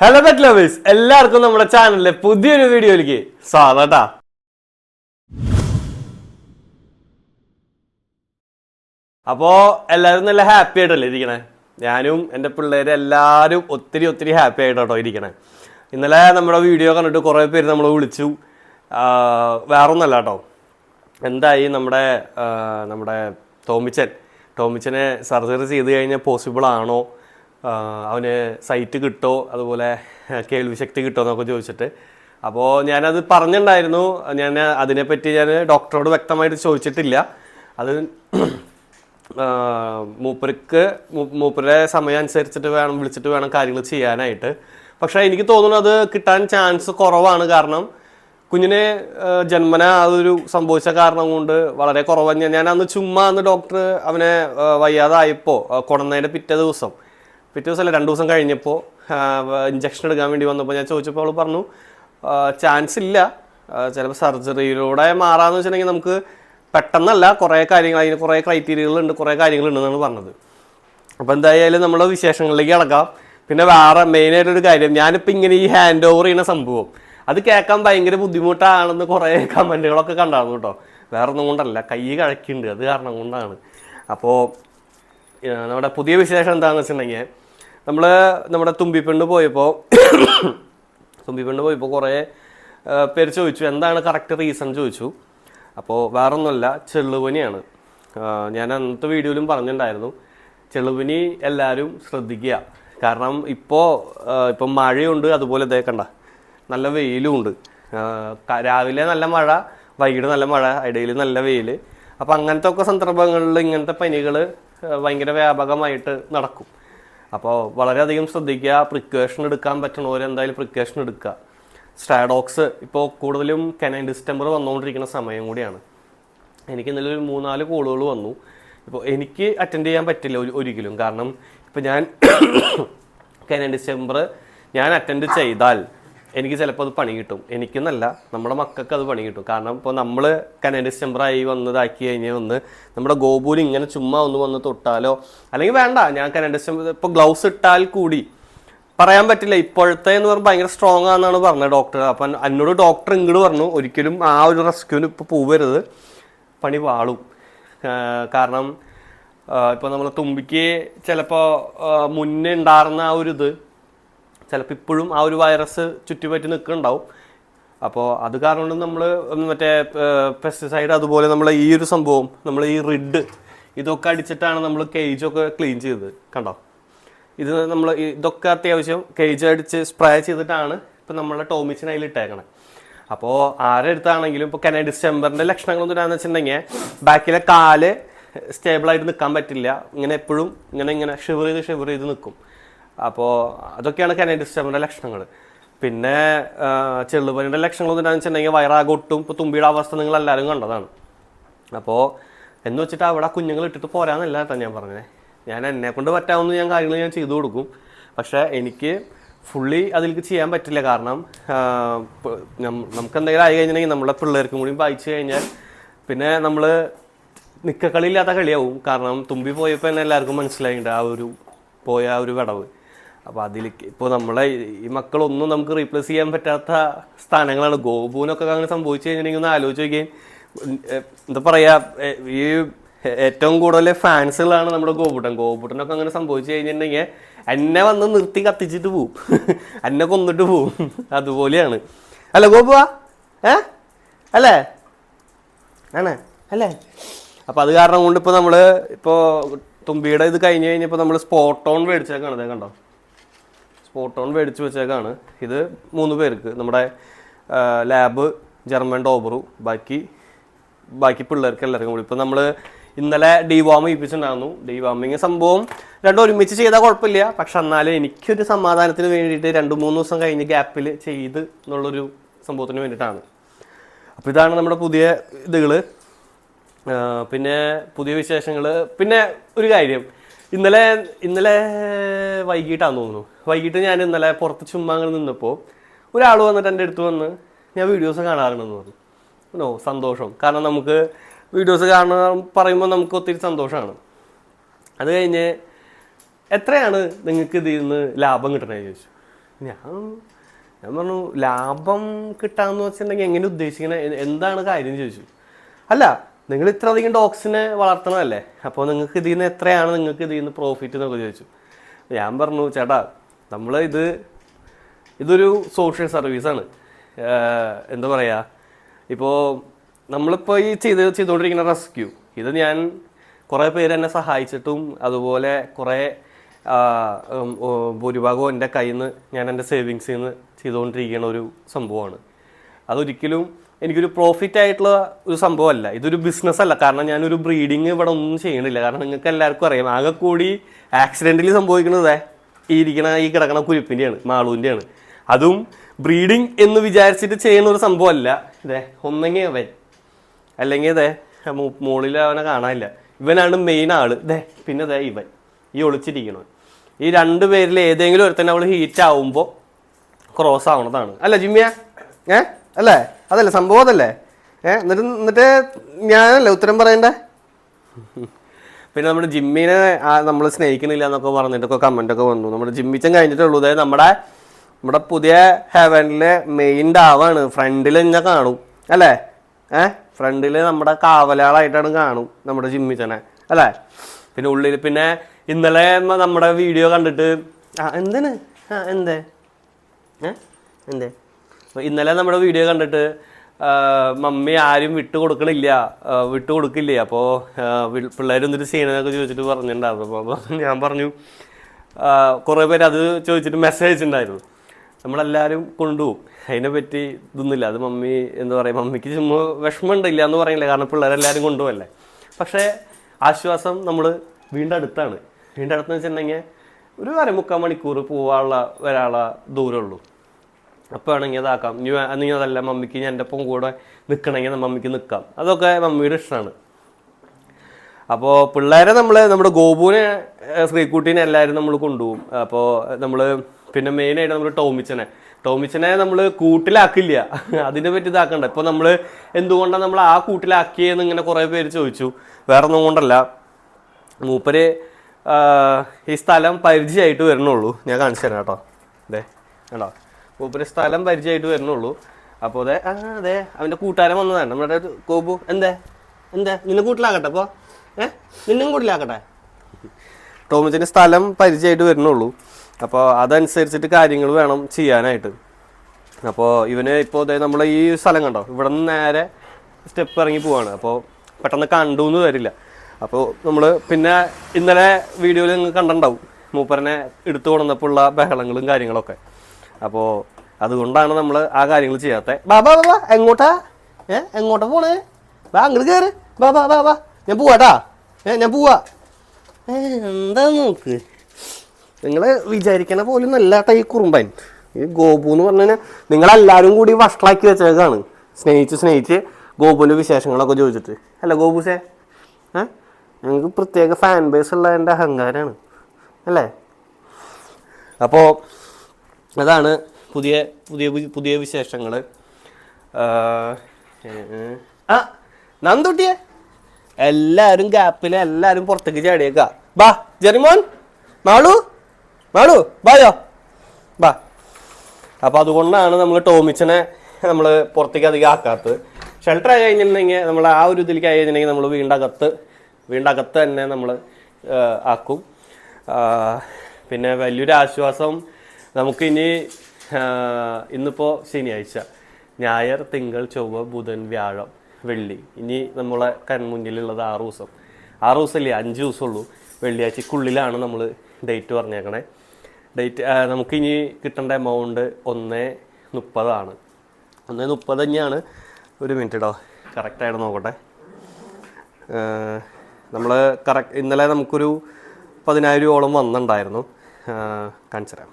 Hello pet lovers എല്ലാവർക്കും നമ്മുടെ ചാനലിലെ പുതിയൊരു വീഡിയോയിലേക്ക് സ്വാഗതം അപ്പോ എല്ലാവരും നല്ല ഹാപ്പി ആയിട്ടല്ലേ ഇരിക്കണേ? ഞാനും എന്റെ പിള്ളേരും എല്ലാവരും ഒത്തിരി ഒത്തിരി ഹാപ്പി ആയിട്ടോ ഇരിക്കണേ. ഇന്നലെ നമ്മുടെ വീഡിയോ കണ്ടിട്ട് കുറേ പേര് നമ്മൾ വിളിച്ചു. വേറൊന്നല്ല കേട്ടോ എന്തായി നമ്മുടെ നമ്മുടെ ടോമിച്ചൻ? ടോമിച്ചനെ സർജറി ചെയ്ത് കഴിഞ്ഞാൽ പോസിബിൾ ആണോ? അവന് സൈറ്റ് കിട്ടോ അതുപോലെ കേൾവിശക്തി കിട്ടോ എന്നൊക്കെ ചോദിച്ചിട്ട്. അപ്പോൾ ഞാനത് പറഞ്ഞിട്ടുണ്ടായിരുന്നു. ഞാൻ അതിനെപ്പറ്റി ഞാൻ ഡോക്ടറോട് വ്യക്തമായിട്ട് ചോദിച്ചിട്ടില്ല. അത് മൂപ്പർക്ക് മൂപ്പരുടെ സമയം അനുസരിച്ചിട്ട് വേണം വിളിച്ചിട്ട് വേണം കാര്യങ്ങൾ ചെയ്യാനായിട്ട്. പക്ഷേ എനിക്ക് തോന്നുന്നു അത് കിട്ടാൻ ചാൻസ് കുറവാണ്. കാരണം കുഞ്ഞിന് ജന്മന അതൊരു സംഭവിച്ച കാരണം കൊണ്ട് വളരെ കുറവാണ്. ഞാൻ- അന്ന് ചുമ്മാ അന്ന് ഡോക്ടർ അവനെ വയ്യാതായപ്പോൾ കൊടുന്നതിന്റെ പിറ്റേ ദിവസം പിറ്റേ ദിവസമല്ല രണ്ട് ദിവസം കഴിഞ്ഞപ്പോൾ ഇഞ്ചക്ഷൻ എടുക്കാൻ വേണ്ടി വന്നപ്പോൾ ഞാൻ ചോദിച്ചപ്പോൾ അവൾ പറഞ്ഞു ചാൻസ് ഇല്ല. ചിലപ്പോൾ സർജറിയിലൂടെ മാറാമെന്ന് വെച്ചിട്ടുണ്ടെങ്കിൽ നമുക്ക് പെട്ടെന്നല്ല കുറേ കാര്യങ്ങൾ അതിന് കുറേ ക്രൈറ്റീരിയകളുണ്ട് കുറേ കാര്യങ്ങളുണ്ടെന്നാണ് പറഞ്ഞത്. അപ്പോൾ എന്തായാലും നമ്മൾ വിശേഷങ്ങളിലേക്ക് കിടക്കാം. പിന്നെ വേറെ മെയിനായിട്ടൊരു കാര്യം ഞാനിപ്പോൾ ഇങ്ങനെ ഈ ഹാൻഡ് ഓവർ ചെയ്യുന്ന സംഭവം അത് കേൾക്കാൻ ഭയങ്കര ബുദ്ധിമുട്ടാണെന്ന് കുറേ കമന്റുകളൊക്കെ കണ്ടായിരുന്നു കേട്ടോ. വേറെ ഒന്നും കൊണ്ടല്ല കൈ കഴക്കുന്നുണ്ട് അത് കാരണം കൊണ്ടാണ്. അപ്പോൾ നമ്മുടെ പുതിയ വിശേഷം എന്താണെന്ന് വെച്ചിട്ടുണ്ടെങ്കിൽ നമ്മൾ നമ്മുടെ തുമ്പിപ്പെണ്ണ് പോയപ്പോൾ തുമ്പിപ്പെണ്ണ് പോയപ്പോൾ കുറേ പേര് ചോദിച്ചു. എന്താണ് കറക്റ്റ് റീസൺ ചോദിച്ചു. അപ്പോൾ വേറൊന്നുമല്ല ചെള്ളുപനിയാണ് ഞാൻ അന്നത്തെ വീഡിയോയിലും പറഞ്ഞിട്ടുണ്ടായിരുന്നു. ചെള്ളുപനി എല്ലാവരും ശ്രദ്ധിക്കുക. കാരണം ഇപ്പോൾ ഇപ്പം മഴയുണ്ട് അതുപോലെ ഇതേ കണ്ട നല്ല വെയിലും ഉണ്ട്. രാവിലെ നല്ല മഴ വൈകിട്ട് നല്ല മഴ ഇടയിൽ നല്ല വെയിൽ അപ്പോൾ അങ്ങനത്തെ ഒക്കെ സന്ദർഭങ്ങളിൽ ഇങ്ങനത്തെ പനികൾ ഭയങ്കര വ്യാപകമായിട്ട് നടക്കും. അപ്പോൾ വളരെയധികം ശ്രദ്ധിക്കുക പ്രിക്കോഷൻ എടുക്കാൻ പറ്റണവർ എന്തായാലും പ്രിക്കോഷൻ എടുക്കുക. സ്റ്റാഡോക്സ് ഇപ്പോൾ കൂടുതലും കനൈൻ ഡിസ്റ്റംബർ വന്നുകൊണ്ടിരിക്കുന്ന സമയം കൂടിയാണ്. എനിക്ക് ഇന്നലെ ഒരു മൂന്നാൽ കോളുകൾ വന്നു. ഇപ്പോൾ എനിക്ക് അറ്റൻഡ് ചെയ്യാൻ പറ്റില്ല ഒരു- ഒരിക്കലും. കാരണം ഇപ്പോൾ ഞാൻ കനൈൻ ഡിസംബർ ഞാൻ അറ്റൻഡ് ചെയ്താൽ എനിക്ക് ചിലപ്പോൾ അത് പണി കിട്ടും. എനിക്കെന്നല്ല നമ്മുടെ മക്കൾക്ക് അത് പണി കിട്ടും. കാരണം ഇപ്പോൾ നമ്മൾ കനൈൻ ഡിസംബറായി വന്നതാക്കി കഴിഞ്ഞാൽ ഒന്ന് നമ്മുടെ ഗോപൂരി ഇങ്ങനെ ചുമ്മാ ഒന്ന് വന്ന് തൊട്ടാലോ? അല്ലെങ്കിൽ വേണ്ട ഞാൻ കനൈൻ ഡിസംബർ ഇപ്പോൾ ഗ്ലൗസ് ഇട്ടാൽ കൂടി. പറയാൻ പറ്റില്ല ഇപ്പോഴത്തെ എന്ന് പറഞ്ഞാൽ ഭയങ്കര സ്ട്രോങ് ആണെന്നാണ് പറഞ്ഞത് ഡോക്ടർ അപ്പം എന്നോട് ഡോക്ടർ ഇങ്ങോട്ട് പറഞ്ഞു ഒരിക്കലും ആ ഒരു റെസ്ക്യൂവിന് ഇപ്പോൾ പോവരുത്. പണി വാളും. കാരണം ഇപ്പോൾ നമ്മൾ തുമ്പിക്ക് ചിലപ്പോൾ മുന്നേ ഉണ്ടായിരുന്ന ആ ഒരു ഇത് ചിലപ്പോൾ ഇപ്പോഴും ആ ഒരു വൈറസ് ചുറ്റിപ്പറ്റി നിൽക്കുന്നുണ്ടാവും. അപ്പോൾ അത് കാരണം നമ്മൾ മറ്റേ പെസ്റ്റിസൈഡ് അതുപോലെ നമ്മൾ ഈ ഒരു സംഭവം നമ്മൾ ഈ റിഡ് ഇതൊക്കെ അടിച്ചിട്ടാണ് നമ്മൾ കേജൊക്കെ ക്ലീൻ ചെയ്തത്. കണ്ടോ? ഇത് നമ്മൾ ഇതൊക്കെ അത്യാവശ്യം കേജ് അടിച്ച് സ്പ്രേ ചെയ്തിട്ടാണ് ഇപ്പം നമ്മളെ ടോമിച്ചിന് അതിൽ ഇട്ടേക്കണേ. അപ്പോൾ ആരെടുത്താണെങ്കിലും ഇപ്പോൾ കനഡി ഡിസംബറിന്റെ ലക്ഷണങ്ങളൊന്നും എന്താണെന്ന് വെച്ചിട്ടുണ്ടെങ്കിൽ ബാക്കിലെ കാൽ സ്റ്റേബിളായിട്ട് നിൽക്കാൻ പറ്റില്ല. ഇങ്ങനെ എപ്പോഴും ഇങ്ങനെ ഇങ്ങനെ ഷിവർ ചെയ്ത് ഷിവർ ചെയ്ത് നിൽക്കും അപ്പോൾ അതൊക്കെയാണ് കാനഡിസ് സ്റ്റമിന്റെ ലക്ഷണങ്ങൾ പിന്നെ ചെള്ളുപനിയുടെ ലക്ഷണങ്ങൾ എന്താണെന്ന് വെച്ചിട്ടുണ്ടെങ്കിൽ വയറാകൊട്ടും ഇപ്പോൾ തുമ്പിയുടെ അവസ്ഥ നിങ്ങൾ എല്ലാവരും കണ്ടതാണ്. അപ്പോൾ എന്ന് വെച്ചിട്ട് അവിടെ കുഞ്ഞുങ്ങൾ ഇട്ടിട്ട് പോരാന്നല്ല കേട്ടോ ഞാൻ പറഞ്ഞത് ഞാൻ എന്നെ കൊണ്ട് പറ്റാവുന്ന ഞാൻ കാര്യങ്ങൾ ഞാൻ ചെയ്തു കൊടുക്കും. പക്ഷേ എനിക്ക് ഫുള്ളി അതിലേക്ക് ചെയ്യാൻ പറ്റില്ല. കാരണം നമുക്ക് എന്തെങ്കിലും ആയി കഴിഞ്ഞിട്ടുണ്ടെങ്കിൽ നമ്മളെ പിള്ളേർക്കും കൂടി വായിച്ചു കഴിഞ്ഞാൽ പിന്നെ നമ്മൾ നിക്കക്കളിയില്ലാത്ത കളിയാവും. കാരണം തുമ്പി പോയപ്പോൾ തന്നെ എല്ലാവർക്കും മനസ്സിലായിട്ടുണ്ട് ആ ഒരു പോയ ആ ഒരു വിടവ്. അപ്പോൾ അതിലേക്ക് ഇപ്പോൾ നമ്മളെ ഈ- മക്കളൊന്നും നമുക്ക് റീപ്ലേസ് ചെയ്യാൻ പറ്റാത്ത സ്ഥാനങ്ങളാണ്. ഗോപുവിനൊക്കെ അങ്ങനെ സംഭവിച്ചു ഒന്ന് ആലോചിച്ച് നോക്കിയാൽ എന്താ പറയാ ഈ ഏറ്റവും കൂടുതൽ ഫാൻസുകളാണ് നമ്മുടെ ഗോപുട്ടൻ. ഗോപുട്ടനൊക്കെ അങ്ങനെ സംഭവിച്ചു കഴിഞ്ഞിട്ടുണ്ടെങ്കിൽ എന്നെ വന്ന് നിർത്തി കത്തിച്ചിട്ട് പോവും. എന്നെ കൊന്നിട്ട് പോവും. അതുപോലെയാണ്. അല്ല ഗോപുവാ ഏ? അല്ലേ? ആണ്. അല്ലേ? അപ്പോൾ അത് കാരണം കൊണ്ട് ഇപ്പോൾ നമ്മൾ ഇപ്പോൾ തുമ്പിയുടെ ഇത് കഴിഞ്ഞ് കഴിഞ്ഞപ്പോൾ നമ്മൾ സ്പോട്ട് ഓൺ മേടിച്ചേക്കാണ് കണ്ടോ? സ്പോട്ട് ഓൺ മേടിച്ച് വെച്ചേക്കാണ്. ഇത് മൂന്ന് പേർക്ക്. നമ്മുടെ ലാബ് ജർമ്മൻ ഡോബറു ബാക്കി ബാക്കി പിള്ളേർക്ക് എല്ലാവർക്കും കൂടി. ഇപ്പം നമ്മൾ ഇന്നലെ ഡിവാം ചെയ്യിപ്പിച്ചിട്ടുണ്ടായിരുന്നു ഡിവാമിങ് സംഭവം രണ്ടും ഒരുമിച്ച് ചെയ്താൽ കുഴപ്പമില്ല. പക്ഷെ എന്നാലും എനിക്കൊരു സമാധാനത്തിന് വേണ്ടിയിട്ട് രണ്ട് മൂന്ന് ദിവസം കഴിഞ്ഞ് ഗ്യാപ്പിൽ ചെയ്ത് എന്നുള്ളൊരു സംഭവത്തിന് വേണ്ടിയിട്ടാണ്. അപ്പോൾ ഇതാണ് നമ്മുടെ പുതിയ ഇതുകൾ പിന്നെ പുതിയ വിശേഷങ്ങൾ പിന്നെ ഒരു കാര്യം. ഇന്നലെ ഇന്നലെ വൈകിട്ടാന്ന് തോന്നുന്നു. വൈകിട്ട് ഞാൻ ഇന്നലെ പുറത്ത് ചുമ്മാ അങ്ങനെ നിന്നപ്പോൾ ഒരാൾ വന്നിട്ട് എന്റെ അടുത്ത് വന്ന് ഞാൻ വീഡിയോസ് കാണാറുണ്ടെന്ന് പറഞ്ഞു. നോ സന്തോഷം. കാരണം നമുക്ക് വീഡിയോസ് കാണാൻ പറയുമ്പോൾ നമുക്ക് ഒത്തിരി സന്തോഷമാണ്. അത് കഴിഞ്ഞ് എത്രയാണ് നിങ്ങൾക്ക് ഇതിൽ നിന്ന് ലാഭം കിട്ടണേ ചോദിച്ചു. ഞാൻ ഞാൻ പറഞ്ഞു ലാഭം കിട്ടാമെന്ന് വെച്ചിട്ടുണ്ടെങ്കിൽ എങ്ങനെ ഉദ്ദേശിക്കണേ? എന്താണ് കാര്യം ചോദിച്ചു. അല്ല നിങ്ങൾ ഇത്ര അധികം ഡോഗ്സിനെ വളർത്തണമല്ലേ അപ്പോൾ നിങ്ങൾക്ക് ഇതിൽ നിന്ന് എത്രയാണ് നിങ്ങൾക്ക് ഇതിൽ നിന്ന് പ്രോഫിറ്റ് എന്നൊക്കെ ചോദിച്ചു. ഞാൻ പറഞ്ഞു ചേട്ടാ നമ്മൾ ഇത് ഇതൊരു സോഷ്യൽ സർവീസാണ് എന്താ പറയുക ഇപ്പോൾ നമ്മളിപ്പോൾ ഈ ചെയ്ത് ചെയ്തുകൊണ്ടിരിക്കുന്ന റെസ്ക്യൂ ഇത് ഞാൻ കുറേ പേര് എന്നെ സഹായിച്ചിട്ടും അതുപോലെ കുറേ ഭൂരിഭാഗവും എന്റെ കയ്യിൽ നിന്ന് ഞാൻ എന്റെ സേവിങ്സിൽ നിന്ന് ചെയ്തുകൊണ്ടിരിക്കുന്ന ഒരു സംഭവമാണ്. അതൊരിക്കലും എനിക്കൊരു പ്രോഫിറ്റ് ആയിട്ടുള്ള ഒരു സംഭവമല്ല. ഇതൊരു ബിസിനസ് അല്ല. കാരണം ഞാനൊരു ബ്രീഡിങ് ഇവിടെ ഒന്നും ചെയ്യണില്ല. കാരണം നിങ്ങൾക്ക് എല്ലാവർക്കും അറിയാം. ആകെ കൂടി ആക്സിഡന്റലി സംഭവിക്കുന്നത് ഈ ഇരിക്കണ ഈ കിടക്കണ കുരിപ്പിന്റെയാണ് മാളൂന്റെയാണ്. അതും ബ്രീഡിങ് എന്ന് വിചാരിച്ചിട്ട് ചെയ്യുന്ന ഒരു സംഭവമല്ല. ഇതേ ഒന്നെങ്കിൽ അവൻ. അല്ലെങ്കിൽ ഇതേ മുകളിൽ അവനെ കാണാനില്ല. ഇവനാണ് മെയിൻ ആൾ. ഇതേ പിന്നെ ഇതേ ഇവൻ. ഈ ഒളിച്ചിരിക്കണവൻ. ഈ രണ്ട് പേരിൽ ഏതെങ്കിലും ഒരുത്തന്നെ അവൾ ഹീറ്റ് ആവുമ്പോൾ ക്രോസ് ആവണതാണ്. അല്ല ജിമ്മിയ? ഏ? അല്ലേ? അതല്ലേ സംഭവം അതല്ലേ? ഏഹ് എന്നിട്ട് എന്നിട്ട് ഞാനല്ലേ ഉത്തരം പറയണ്ടേ? പിന്നെ നമ്മുടെ ജിമ്മിനെ നമ്മൾ സ്നേഹിക്കുന്നില്ല എന്നൊക്കെ പറഞ്ഞിട്ടൊക്കെ കമന്റ് ഒക്കെ വന്നു. നമ്മുടെ ജിമ്മിച്ചൻ കഴിഞ്ഞിട്ടുള്ളൂ. അതായത് നമ്മുടെ നമ്മുടെ പുതിയ ഹെവനിലെ മെയിൻ ഡാവാണ്. ഫ്രണ്ടിൽ തന്നെ കാണും. അല്ലേ? ഏഹ് ഫ്രണ്ടിൽ നമ്മുടെ കാവലാളായിട്ടാണ് കാണും നമ്മുടെ ജിമ്മിച്ചനെ. അല്ലേ? പിന്നെ ഉള്ളിൽ പിന്നെ ഇന്നലെ നമ്മുടെ വീഡിയോ കണ്ടിട്ട് ആ എന്തിന് ആ എന്തേ? ഏ എന്തേ? ഇന്നലെ നമ്മുടെ വീഡിയോ കണ്ടിട്ട് മമ്മി ആരും വിട്ടു കൊടുക്കണില്ല. വിട്ടു കൊടുക്കില്ല? അപ്പോൾ പിള്ളേർ എന്നിട്ട് ചെയ്യണമെന്നൊക്കെ ചോദിച്ചിട്ട് പറഞ്ഞിട്ടുണ്ടായിരുന്നു. അപ്പോൾ ഞാൻ പറഞ്ഞു കുറേ പേര് അത് ചോദിച്ചിട്ട് മെസ്സേജ് അയച്ചിട്ടുണ്ടായിരുന്നു. നമ്മളെല്ലാവരും കൊണ്ടുപോകും. അതിനെ പറ്റി ഇതൊന്നുമില്ല. അത് മമ്മി എന്താ പറയുക മമ്മിക്ക് ചുമ്മാ വിഷമമുണ്ടില്ല എന്ന് പറയുന്നില്ല കാരണം പിള്ളേരെല്ലാവരും കൊണ്ടുപോകല്ലേ? പക്ഷേ ആശ്വാസം നമ്മൾ വീണ്ടും അടുത്താണ്. വീണ്ടും അടുത്തെന്ന് വെച്ചിട്ടുണ്ടെങ്കിൽ ഒരു അരമുക്കാൽ മണിക്കൂർ പോവാനുള്ള വരാനുള്ള ദൂരമുള്ളൂ. അപ്പോൾ വേണമെങ്കിൽ അതാക്കാം. ഇനി നീ അതല്ല മമ്മിക്ക് ഞാൻ എന്റെ ഒപ്പം കൂടെ നിൽക്കണമെങ്കിൽ മമ്മിക്ക് നിൽക്കാം അതൊക്കെ മമ്മിയുടെ ഇഷ്ടമാണ് അപ്പോൾ പിള്ളേരെ നമ്മൾ നമ്മുടെ ഗോപുവിനെ ശ്രീക്കുട്ടീനെ എല്ലാവരും നമ്മൾ കൊണ്ടുപോകും. അപ്പോൾ നമ്മൾ പിന്നെ മെയിനായിട്ട് നമ്മൾ ടോമിച്ചനെ. ടോമിച്ചനെ നമ്മൾ കൂട്ടിലാക്കില്ല. അതിനെ പറ്റി ഇതാക്കണ്ട. ഇപ്പോൾ നമ്മൾ എന്തുകൊണ്ടാണ് നമ്മൾ ആ കൂട്ടിലാക്കിയെന്ന് ഇങ്ങനെ കുറേ പേര് ചോദിച്ചു. വേറെ ഒന്നും കൊണ്ടല്ല. മൂപ്പര് ഈ സ്ഥലം പരിചയമായിട്ട് വരണുള്ളൂ ഞാൻ കാണിച്ചു തരാം കേട്ടോ. അതെ കേട്ടോ മൂപ്പര് സ്ഥലം പരിചയമായിട്ട് വരുന്നുള്ളൂ. അപ്പോൾ അതെ ആ അതെ അവന്റെ കൂട്ടുകാരൻ വന്നതാണ്. നമ്മുടെ ഒരു എന്താ? എന്തേ? നിന്നെ കൂട്ടിലാക്കട്ടെ അപ്പോൾ ഏ? നിന്നും കൂട്ടിലാക്കട്ടെ. ടോമിച്ചിന് സ്ഥലം പരിചയമായിട്ട് വരുന്നുള്ളൂ. അപ്പോൾ അതനുസരിച്ചിട്ട് കാര്യങ്ങൾ വേണം ചെയ്യാനായിട്ട്. അപ്പോൾ ഇവന് ഇപ്പോൾ അതായത് നമ്മൾ ഈ സ്ഥലം കണ്ടോ? ഇവിടെ നിന്ന് നേരെ സ്റ്റെപ്പ് ഇറങ്ങി പോവാണ്. അപ്പോൾ പെട്ടെന്ന് കണ്ടു എന്ന് വരില്ല. അപ്പോൾ നമ്മൾ പിന്നെ ഇന്നലെ വീഡിയോയിൽ നിങ്ങൾ കണ്ടിട്ടുണ്ടാവും. മൂപ്പരനെ എടുത്തു കൊണ്ടുവന്നപ്പോൾ ഉള്ള ബഹളങ്ങളും കാര്യങ്ങളൊക്കെ. അപ്പോൾ അതുകൊണ്ടാണ് നമ്മൾ ആ കാര്യങ്ങൾ ചെയ്യാത്തത് ബാബാ ബാബാ എങ്ങോട്ടാ? ഏ എങ്ങോട്ടാ പോണേ? ബാ അങ്ങോട്ട് കയറ് ബാബാ ബാ ബാ ബാ ഞാൻ പോവാട്ടാ ഏ ഞാൻ പോവാ. ഏ, എന്താ നോക്ക്? നിങ്ങൾ വിചാരിക്കണ പോലും നല്ല ഈ കുറുമ്പൻ. ഈ ഗോപു എന്ന് പറഞ്ഞു കഴിഞ്ഞാൽ നിങ്ങളെല്ലാവരും കൂടി വഷളാക്കി വെച്ചേക്കാണ്. സ്നേഹിച്ച് സ്നേഹിച്ച് ഗോപുവിന്റെ വിശേഷങ്ങളൊക്കെ ചോദിച്ചിട്ട്. അല്ല ഗോപുസേ ഏ ഞങ്ങൾക്ക് പ്രത്യേക ഫാൻ ബേസ് ഉള്ള അഹങ്കാരമാണ് അല്ലേ? അപ്പോൾ അതാണ് പുതിയ പുതിയ പുതിയ വിശേഷങ്ങൾ ആ നന്ദുട്ടിയെ? എല്ലാവരും ഗ്യാപ്പിൽ എല്ലാവരും പുറത്തേക്ക് ചാടിയേക്ക. ബാ ജെറിമോൻ മാളു മാളു ബായോ? ബാ. അപ്പോൾ അതുകൊണ്ടാണ് നമ്മൾ ടോമിച്ചനെ നമ്മൾ പുറത്തേക്ക് അധികം ആക്കാത്തത്. ഷെൽട്ടർ ആയി കഴിഞ്ഞിട്ടുണ്ടെങ്കിൽ നമ്മൾ ആ ഒരു ഇതിലേക്ക് ആയി കഴിഞ്ഞിട്ടുണ്ടെങ്കിൽ നമ്മൾ വീണ്ടകത്ത് വീണ്ടകത്ത് തന്നെ നമ്മൾ ആക്കും. പിന്നെ വലിയൊരു ആശ്വാസം നമുക്കിനി ഇന്നിപ്പോൾ ശനിയാഴ്ച. ഞായർ തിങ്കൾ ചൊവ്വ ബുധൻ വ്യാഴം വെള്ളി. ഇനി നമ്മളെ കൺമുന്നിലുള്ളത് ആറ് ദിവസം. ആറ് ദിവസമല്ലേ അഞ്ച് ദിവസമുള്ളൂ. വെള്ളിയാഴ്ചക്കുള്ളിലാണ് നമ്മൾ ഡേറ്റ് പറഞ്ഞേക്കണേ. ഡേറ്റ് നമുക്കിനി കിട്ടേണ്ട എമൗണ്ട് ഒന്ന് മുപ്പതാണ്. ഒന്ന് മുപ്പത് തന്നെയാണ്. ഒരു മിനിറ്റ് കേട്ടോ കറക്റ്റായിട്ട് നോക്കട്ടെ. നമ്മൾ കറക്റ്റ് ഇന്നലെ നമുക്കൊരു പതിനായിരം രൂപയോളം വന്നിട്ടുണ്ടായിരുന്നു. കാണിച്ചു തരാം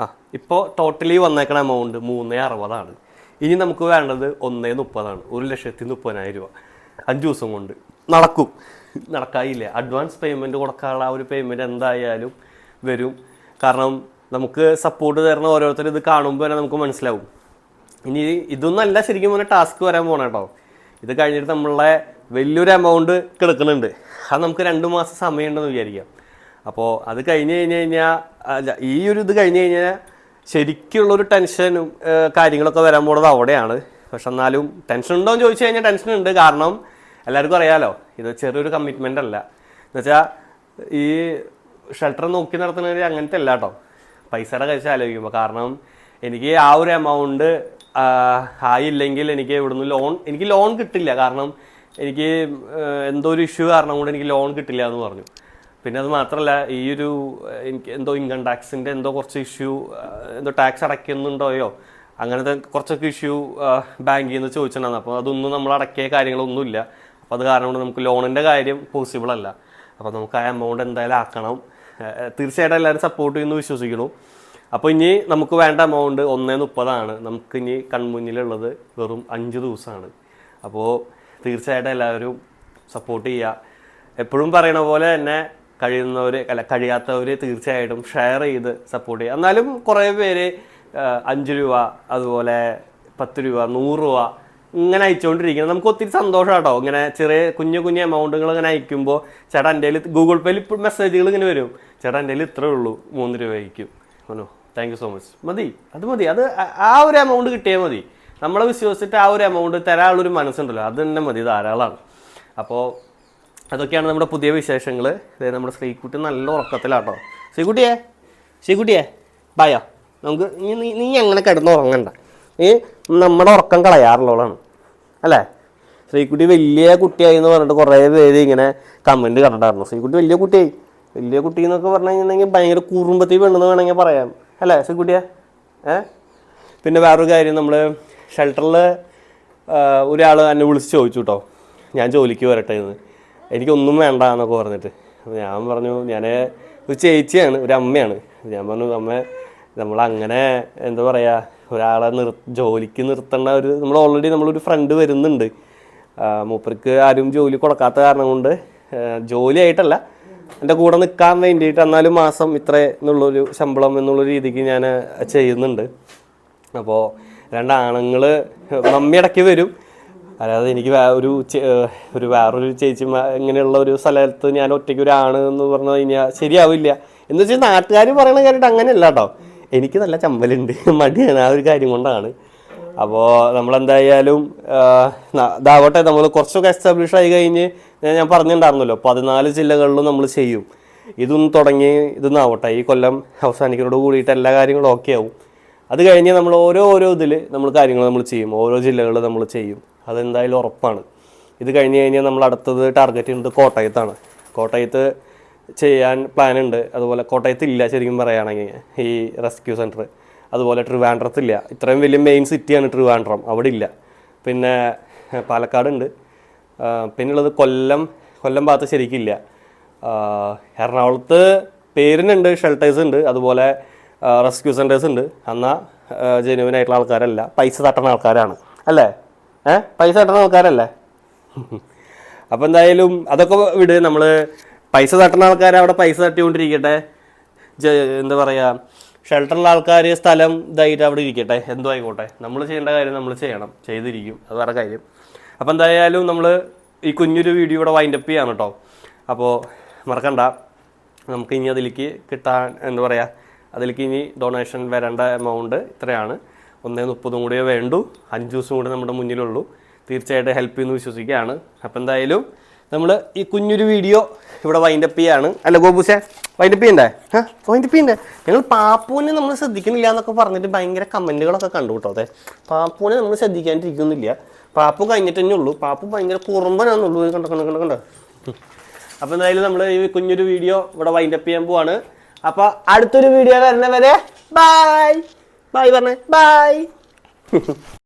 ആ ഇപ്പോൾ ടോട്ടലി വന്നേക്കണ എമൗണ്ട് മൂന്ന് അറുപതാണ്. ഇനി നമുക്ക് വേണ്ടത് ഒന്നേ മുപ്പതാണ്. ഒരു ലക്ഷത്തി മുപ്പതിനായിരം രൂപ. അഞ്ച് ദിവസം കൊണ്ട് നടക്കും. നടക്കായില്ല. അഡ്വാൻസ് പേയ്മെന്റ് കൊടുക്കാനുള്ള ആ ഒരു പേയ്മെന്റ് എന്തായാലും വരും. കാരണം നമുക്ക് സപ്പോർട്ട് തരുന്ന ഓരോരുത്തർ ഇത് കാണുമ്പോൾ തന്നെ നമുക്ക് മനസ്സിലാവും. ഇനി ഇതൊന്നല്ല ശരിക്കും പറഞ്ഞാൽ ടാസ്ക് വരാൻ പോകണം കേട്ടോ. ഇത് കഴിഞ്ഞിട്ട് നമ്മളെ വലിയൊരു എമൗണ്ട് കിടക്കുന്നുണ്ട്. അത് നമുക്ക് രണ്ട് മാസം സമയമുണ്ടെന്ന് വിചാരിക്കാം. അപ്പോൾ അത് കഴിഞ്ഞ് കഴിഞ്ഞ് കഴിഞ്ഞാൽ അല്ല ഈ ഒരു ഇത് കഴിഞ്ഞ് കഴിഞ്ഞാൽ ശരിക്കുള്ളൊരു ടെൻഷനും കാര്യങ്ങളൊക്കെ വരാൻ പോകുന്നത് അവിടെയാണ്. പക്ഷെ എന്നാലും ടെൻഷൻ ഉണ്ടോ എന്ന് ചോദിച്ചു കഴിഞ്ഞാൽ ടെൻഷൻ ഉണ്ട്. കാരണം എല്ലാവർക്കും അറിയാലോ ഇത് ചെറിയൊരു കമ്മിറ്റ്മെന്റ് അല്ല. എന്നുവെച്ചാൽ ഈ ഷെൽട്ടർ നോക്കി നടത്തുന്നവർ അങ്ങനത്തെ അല്ല കേട്ടോ പൈസയുടെ കഴിച്ച് ആലോചിക്കുമ്പോൾ കാരണം എനിക്ക് ആ ഒരു എമൗണ്ട് ആയില്ലെങ്കിൽ എനിക്ക് ഇവിടുന്ന് ലോൺ എനിക്ക് ലോൺ കിട്ടില്ല. കാരണം എനിക്ക് എന്തോ ഒരു ഇഷ്യൂ കാരണം കൊണ്ട് എനിക്ക് ലോൺ കിട്ടില്ല എന്ന് പറഞ്ഞു. പിന്നെ അത് മാത്രമല്ല ഈ ഒരു എനിക്ക് എന്തോ ഇൻകം ടാക്സിന്റെ എന്തോ കുറച്ച് ഇഷ്യൂ എന്തോ ടാക്സ് അടയ്ക്കുന്നുണ്ടോയോ? അങ്ങനത്തെ കുറച്ചൊക്കെ ഇഷ്യൂ ബാങ്കിൽ നിന്ന് ചോദിച്ചിട്ടുണ്ടായിരുന്നു. അപ്പോൾ അതൊന്നും നമ്മൾ അടക്കിയ കാര്യങ്ങളൊന്നുമില്ല. അപ്പോൾ അത് കാരണം കൊണ്ട് നമുക്ക് ലോണിന്റെ കാര്യം പോസിബിൾ അല്ല. അപ്പോൾ നമുക്ക് ആ എമൗണ്ട് എന്തായാലും ആക്കണം. തീർച്ചയായിട്ടും എല്ലാവരും സപ്പോർട്ട് ചെയ്യുമെന്ന് വിശ്വസിക്കുന്നു. അപ്പോൾ ഇനി നമുക്ക് വേണ്ട എമൗണ്ട് ഒന്നേ മുപ്പതാണ്. നമുക്ക് ഇനി കൺമുന്നിലുള്ളത് വെറും അഞ്ച് ദിവസമാണ്. അപ്പോൾ തീർച്ചയായിട്ടും എല്ലാവരും സപ്പോർട്ട് ചെയ്യുക. എപ്പോഴും പറയണ പോലെ തന്നെ കഴിയുന്നവർ അല്ല കഴിയാത്തവർ തീർച്ചയായിട്ടും ഷെയർ ചെയ്ത് സപ്പോർട്ട് ചെയ്യുക. എന്നാലും കുറേ പേര് അഞ്ച് രൂപ അതുപോലെ പത്ത് രൂപ നൂറ് രൂപ ഇങ്ങനെ അയച്ചുകൊണ്ടിരിക്കുന്നത് നമുക്ക് ഒത്തിരി സന്തോഷം കേട്ടോ ഇങ്ങനെ ചെറിയ കുഞ്ഞു കുഞ്ഞു എമൗണ്ടുകൾ ഇങ്ങനെ അയക്കുമ്പോൾ ചേട്ടാ എന്റെ കയ്യിൽ ഗൂഗിൾ പേയിൽ ഇപ്പോൾ മെസ്സേജുകൾ ഇങ്ങനെ വരും. ചേട്ടാ എന്റെ കയ്യിൽ ഇത്രേ ഉള്ളൂ മൂന്ന് രൂപ അയക്കും. മനോ താങ്ക് യു സോ മച്ച് മതി അത് മതി. അത് ആ ഒരു എമൗണ്ട് കിട്ടിയാൽ മതി. നമ്മളെ വിശ്വസിച്ചിട്ട് ആ ഒരു എമൗണ്ട് തരാനുള്ളൊരു മനസ്സുണ്ടല്ലോ. അത് തന്നെ മതി ധാരാളമാണ് അപ്പോൾ അതൊക്കെയാണ് നമ്മുടെ പുതിയ വിശേഷങ്ങൾ അതായത് നമ്മുടെ ശ്രീകുട്ടി നല്ല ഉറക്കത്തിലാട്ടോ. ശ്രീകുട്ടിയെ? ശ്രീകുട്ടിയെ ഭയോ നമുക്ക് നീ നീ അങ്ങനെ കിടന്ന് ഉറങ്ങണ്ട. നീ നമ്മുടെ ഉറക്കം കളയാറുള്ളവളാണ്. അല്ലേ? ശ്രീകുട്ടി വലിയ കുട്ടിയായി എന്ന് പറഞ്ഞിട്ട് കുറേ പേര് ഇങ്ങനെ കമന്റ് കണ്ടിട്ടായിരുന്നു ശ്രീകുട്ടി വലിയ കുട്ടിയായി. വലിയ കുട്ടി എന്നൊക്കെ പറഞ്ഞു കഴിഞ്ഞിട്ടുണ്ടെങ്കിൽ ഭയങ്കര കുറുമ്പത്തി പെണ്ണെന്ന് വേണമെങ്കിൽ പറയാം. അല്ലേ ശ്രീകുട്ടിയെ? ഏ? പിന്നെ വേറൊരു കാര്യം നമ്മൾ ഷെൽട്ടറിൽ ഒരാൾ എന്നെ വിളിച്ച് ചോദിച്ചു കേട്ടോ. ഞാൻ ജോലിക്ക് വരട്ടെ എന്ന്. എനിക്കൊന്നും വേണ്ട എന്നൊക്കെ പറഞ്ഞിട്ട്. അപ്പോൾ ഞാൻ പറഞ്ഞു ഞാൻ ഒരു ചേച്ചിയാണ് ഒരു അമ്മയാണ്. ഞാൻ പറഞ്ഞു അമ്മ നമ്മളങ്ങനെ എന്താ പറയുക ഒരാളെ നിർ ജോലിക്ക് നിർത്തേണ്ട ഒരു നമ്മൾ ഓൾറെഡി നമ്മളൊരു ഫ്രണ്ട് വരുന്നുണ്ട്. മൂപ്പർക്ക് ആരും ജോലി കൊടുക്കാത്ത കാരണം കൊണ്ട് ജോലി ജോലിയായിട്ടല്ല എന്റെ കൂടെ നിൽക്കാൻ വേണ്ടിയിട്ട് എന്നാലും മാസം ഇത്ര എന്നുള്ളൊരു ശമ്പളം എന്നുള്ള രീതിക്ക് ഞാൻ ചെയ്യുന്നുണ്ട്. അപ്പോൾ രണ്ടാണുങ്ങൾ മമ്മി ഇടയ്ക്ക് വരും. അല്ലാതെ എനിക്ക് ഒരു ഒരു വേറൊരു ചേച്ചി ഇങ്ങനെയുള്ള ഒരു സ്ഥലത്ത് ഞാൻ ഒറ്റയ്ക്ക് ഒരാണ് എന്ന് പറഞ്ഞു കഴിഞ്ഞാൽ ശരിയാവില്ല. എന്ന് വെച്ചാൽ നാട്ടുകാർ പറയുന്ന കാര്യമായിട്ട് അങ്ങനെയല്ല കേട്ടോ എനിക്ക് നല്ല ചമ്പലുണ്ട് മടിയാണ്. ആ ഒരു കാര്യം കൊണ്ടാണ്. അപ്പോൾ നമ്മളെന്തായാലും ഇതാവട്ടെ. നമ്മൾ കുറച്ചൊക്കെ എസ്റ്റാബ്ലിഷ് ആയി കഴിഞ്ഞ് ഞാൻ പറഞ്ഞിട്ടുണ്ടായിരുന്നല്ലോ പതിനാല് ജില്ലകളിലും നമ്മൾ ചെയ്യും. ഇതൊന്നും തുടങ്ങി ഇതൊന്നും ആവട്ടെ ഈ കൊല്ലം അവസാനിക്കുന്നതോട് കൂടിയിട്ട് എല്ലാ കാര്യങ്ങളും ഓക്കെ ആവും. അത് കഴിഞ്ഞ് നമ്മൾ ഓരോ ഓരോ ഇതിൽ നമ്മൾ കാര്യങ്ങൾ നമ്മൾ ചെയ്യും. ഓരോ ജില്ലകളിൽ നമ്മൾ ചെയ്യും. അതെന്തായാലും ഉറപ്പാണ്. ഇത് കഴിഞ്ഞ് കഴിഞ്ഞാൽ നമ്മൾ അടുത്തത് ടാർഗറ്റ് ചെയ്യുന്നത് കോട്ടയത്താണ് കോട്ടയത്ത് ചെയ്യാൻ പ്ലാൻ ഉണ്ട്. അതുപോലെ കോട്ടയത്ത് ഇല്ല ശരിക്കും പറയുകയാണെങ്കിൽ ഈ റെസ്ക്യൂ സെന്റർ അതുപോലെ ട്രിവാൻഡ്രത്തില്ല ഇത്രയും വലിയ മെയിൻ സിറ്റിയാണ് ട്രിവാൻഡ്രം അവിടെ ഇല്ല. പിന്നെ പാലക്കാടുണ്ട് പിന്നുള്ളത് കൊല്ലം. കൊല്ലം ഭാഗത്ത് ശരിക്കില്ല എറണാകുളത്ത് പേരിനുണ്ട് ഷെൽട്ടേഴ്സ് ഉണ്ട്. അതുപോലെ റെസ്ക്യൂ സെന്റേഴ്സ് ഉണ്ട്. എന്നാൽ ജെനുവിൻ ആൾക്കാരല്ല. പൈസ തട്ടുന്ന ആൾക്കാരാണ്. അല്ലേ? ഏ? പൈസ തട്ടണ ആൾക്കാരല്ലേ? അപ്പോൾ എന്തായാലും അതൊക്കെ വിട്. നമ്മൾ പൈസ തട്ടണ ആൾക്കാർ അവിടെ പൈസ തട്ടിക്കൊണ്ടിരിക്കട്ടെ. എന്താ പറയുക ഷെൽട്ടറിലുള്ള ആൾക്കാർ സ്ഥലം ഇതായിട്ട് അവിടെ ഇരിക്കട്ടെ. എന്തോ ആയിക്കോട്ടെ. നമ്മൾ ചെയ്യേണ്ട കാര്യം നമ്മൾ ചെയ്യണം. ചെയ്തിരിക്കും. അത് വേറെ കാര്യം. അപ്പോൾ എന്തായാലും നമ്മൾ ഈ കുഞ്ഞൊരു വീഡിയോ ഇവിടെ വൈൻഡപ്പ് ചെയ്യാണ് കേട്ടോ അപ്പോൾ മറക്കണ്ട. നമുക്ക് ഇനി അതിലേക്ക് കിട്ടാൻ എന്താ പറയുക അതിലേക്ക് ഇനി ഡൊണേഷൻ വരേണ്ട എമൗണ്ട് ഇത്രയാണ്. ഒന്നേ മുപ്പതും കൂടിയേ വേണ്ടൂ. അഞ്ച് ദിവസം കൂടെ നമ്മുടെ മുന്നിലുള്ളൂ. തീർച്ചയായിട്ടും ഹെൽപ്പ് ചെയ്യുമെന്ന് വിശ്വസിക്കുകയാണ്. അപ്പോൾ എന്തായാലും നമ്മൾ ഈ കുഞ്ഞൊരു വീഡിയോ ഇവിടെ വൈൻഡപ്പ് ചെയ്യാണ്. അല്ല ഗോപൂസേ വൈൻഡപ്പ് ചെയ്യണ്ടേ? ആ വൈൻഡപ്പ് ചെയ്യണ്ടേ? ഞങ്ങൾ പാപ്പൂനെ നമ്മൾ ശ്രദ്ധിക്കുന്നില്ല എന്നൊക്കെ പറഞ്ഞിട്ട് ഭയങ്കര കമന്റുകളൊക്കെ കണ്ടു കേട്ടോ അതെ. പാപ്പൂനെ നമ്മൾ ശ്രദ്ധിക്കാണ്ടിരിക്കുന്നില്ല പാപ്പു കഴിഞ്ഞിട്ട് തന്നെ ഉള്ളൂ. പാപ്പു ഭയങ്കര കുറുമ്പനാണെന്നുള്ളൂ. കണ്ട കണ്ട കണ്ട കണ്ട കണ്ടോ? അപ്പോൾ എന്തായാലും നമ്മൾ ഈ കുഞ്ഞൊരു വീഡിയോ ഇവിടെ വൈൻഡപ്പ് ചെയ്യാൻ പോവാണ്. അപ്പോൾ അടുത്തൊരു വീഡിയോ വരുന്നവരെ ബൈ ബൈ പറഞ്ഞേ ബൈ